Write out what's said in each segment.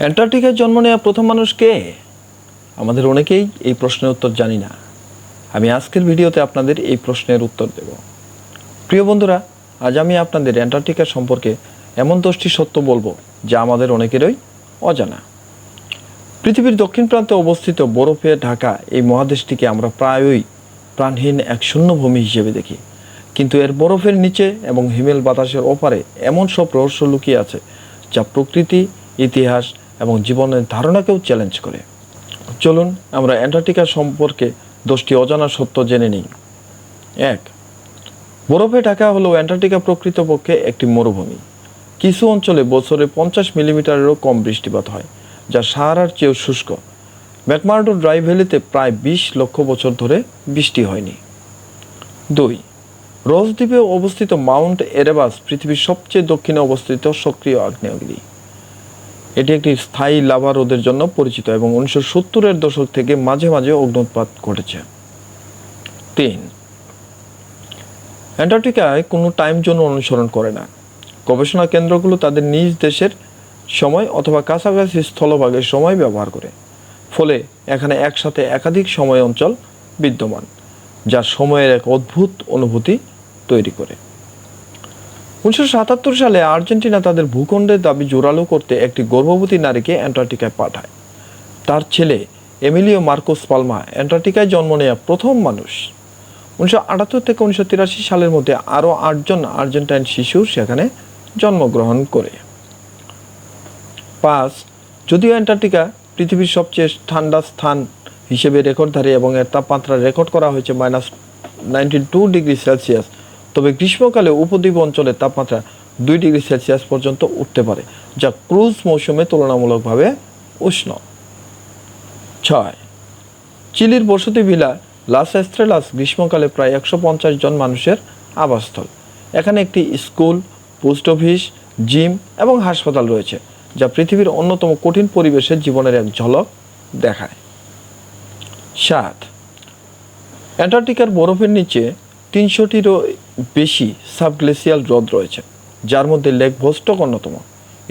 অ্যান্টার্কটিকায় জন্ম নেওয়া প্রথম মানুষ কে? আমাদের অনেকেই এই প্রশ্নের উত্তর জানি না। আমি আজকের ভিডিওতে আপনাদের এই প্রশ্নের উত্তর দেব। প্রিয় বন্ধুরা, আজ আমি আপনাদের অ্যান্টার্কটিকা সম্পর্কে এমন দশটি সত্য বলব যা আমাদের অনেকেরই অজানা। পৃথিবীর দক্ষিণ প্রান্তে অবস্থিত বরফে ঢাকা এই মহাদেশটিকে আমরা প্রায়ই প্রাণহীন এক শূন্যভূমি হিসেবে দেখি। কিন্তু এর বরফের নিচে এবং হিমেল বাতাসের ওপারে এমন সব রহস্য লুকিয়ে আছে যা প্রকৃতি, ইতিহাস এবং জীবনের ধারণাকেও চ্যালেঞ্জ করে। চলুন আমরা অ্যান্টার্কটিকা সম্পর্কে দশটি অজানা সত্য জেনে নিই। এক, বরফে ঢাকা হলো অ্যান্টার্কটিকা প্রকৃতপক্ষে একটি মরুভূমি। কিছু অঞ্চলে বছরে পঞ্চাশ মিলিমিটারেরও কম বৃষ্টিপাত হয়, যা সাহারার চেয়েও শুষ্ক। ম্যাকমার্ডো ড্রাই ভ্যালিতে প্রায় বিশ লক্ষ বছর ধরে বৃষ্টি হয়নি। দুই, রোজ দ্বীপে অবস্থিত মাউন্ট এরেবাস পৃথিবীর সবচেয়ে দক্ষিণে অবস্থিত সক্রিয় আগ্নেয়গিরি। এটি একটি স্থায়ী লাভা রোদের জন্য পরিচিত এবং উনিশশো সত্তরের দশক থেকে মাঝে মাঝে অগ্নুৎপাত ঘটেছে। তিন, অ্যান্টার্কটিকায় কোনো টাইম জোন অনুসরণ করে না। গবেষণা কেন্দ্রগুলো তাদের নিজ দেশের সময় অথবা কাছাকাছি স্থলভাগের সময় ব্যবহার করে, ফলে এখানে একসাথে একাধিক সময় অঞ্চল বিদ্যমান, যা সময়ের এক অদ্ভুত অনুভূতি তৈরি করে। উনিশশো সাতাত্তর সালে আর্জেন্টিনা তাদের ভূখণ্ডের দাবি জোরালো করতে একটি গর্ভবতী নারীকে অ্যান্টার্কটিকায় পাঠায়। তার ছেলে এমিলিও মার্কোস পালমা অ্যান্টার্কটিকায় জন্ম নেওয়া প্রথম মানুষ। উনিশশো আটাত্তর থেকে উনিশশো তিরাশি সালের মধ্যে আরও আটজন আর্জেন্টাইন শিশু সেখানে জন্মগ্রহণ করে। পাঁচ, যদিও অ্যান্টার্কটিকা পৃথিবীর সবচেয়ে ঠান্ডা স্থান হিসেবে রেকর্ডধারী এবং এর তাপমাত্রা রেকর্ড করা হয়েছে minus ninety two degree Celsius তবে গ্রীষ্মকালে উপদ্বীপ অঞ্চলের তাপমাত্রা দুই ডিগ্রি সেলসিয়াস পর্যন্ত উঠতে পারে, যা ক্রুজ মৌসুমে তুলনামূলকভাবে উষ্ণ। ছয়, চিলির বসতি ভিলা লাস এস্ট্রেলাস গ্রীষ্মকালে প্রায় একশো পঞ্চাশ জন মানুষের আবাসস্থল। এখানে একটি স্কুল, পোস্ট অফিস, জিম এবং হাসপাতাল রয়েছে, যা পৃথিবীর অন্যতম কঠিন পরিবেশের জীবনের এক ঝলক দেখায়। সাত, অ্যান্টার্কটিকার বরফের নিচে তিনশোটিরও বেশি সাবগ্লেসিয়াল হ্রদ রয়েছে, যার মধ্যে লেক ভোস্টক অন্যতম।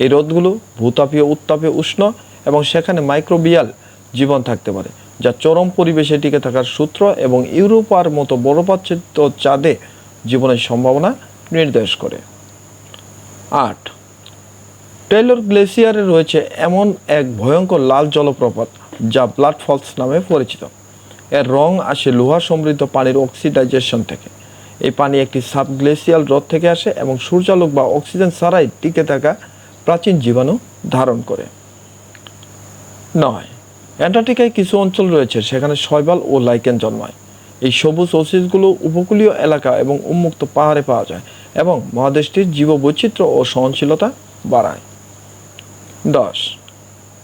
এই হ্রদগুলো ভূতাপীয়, উত্তাপে উষ্ণ এবং সেখানে মাইক্রোবিয়াল জীবন থাকতে পারে, যা চরম পরিবেশে টিকে থাকার সূত্র এবং ইউরোপার মতো বরফাচ্ছিত চাঁদে জীবনের সম্ভাবনা নির্দেশ করে। আট টেলর গ্লেসিয়ারে রয়েছে এমন এক ভয়ঙ্কর লাল জলপ্রপাত, যা ব্লাড ফলস নামে পরিচিত। এর রং আসে লোহা সমৃদ্ধ পানির অক্সিডাইজেশন থেকে। এই পানি একটি সাবগ্লেসিয়াল হ্রদ থেকে আসে এবং সূর্যালোক বা অক্সিজেন ছাড়াই টিকে থাকা প্রাচীন জীবাণু ধারণ করে। নয়, অ্যান্টার্কটিকায় কিছু অঞ্চল রয়েছে সেখানে শৈবাল ও লাইকেন জন্মায়। এই সবুজ ওসিসগুলো উপকূলীয় এলাকা এবং উন্মুক্ত পাহাড়ে পাওয়া যায় এবং মহাদেশটির জীববৈচিত্র্য ও সহনশীলতা বাড়ায়। দশ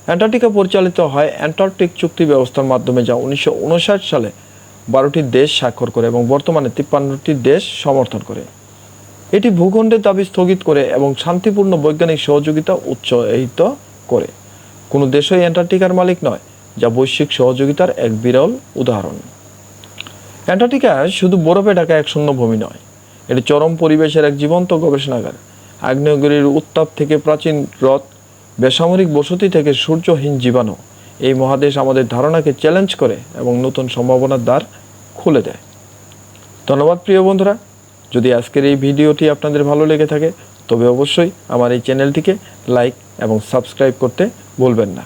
অ্যান্টার্কটিকা পরিচালিত হয় অ্যান্টার্কটিক চুক্তি ব্যবস্থার মাধ্যমে, যা উনিশশো উনষাট সালে বারোটি দেশ স্বাক্ষর করে এবং বর্তমানে তিপ্পান্নটি দেশ সমর্থন করে। এটি ভূখণ্ডের দাবি স্থগিত করে এবং শান্তিপূর্ণ বৈজ্ঞানিক সহযোগিতা উৎসাহিত করে। কোনো দেশই অ্যান্টার্কটিকার মালিক নয়, যা বৈশ্বিক সহযোগিতার এক বিরল উদাহরণ। অ্যান্টার্কটিকা শুধু বরফে ঢাকা এক শূন্যভূমি নয়, এটি চরম পরিবেশের এক জীবন্ত গবেষণাগার। আগ্নেয়গিরির উত্তাপ থেকে প্রাচীন হ্রদ বেসামরিক বসতি থেকে সূর্যহীন জীবাণু এই মহাদেশ আমাদের ধারণাকে চ্যালেঞ্জ করে এবং নতুন সম্ভাবনার দ্বার খুলে দেয়। ধন্যবাদ প্রিয় বন্ধুরা। যদি আজকের এই ভিডিওটি আপনাদের ভালো লেগে থাকে, তবে অবশ্যই আমার এই চ্যানেলটিকে লাইক এবং সাবস্ক্রাইব করতে ভুলবেন না।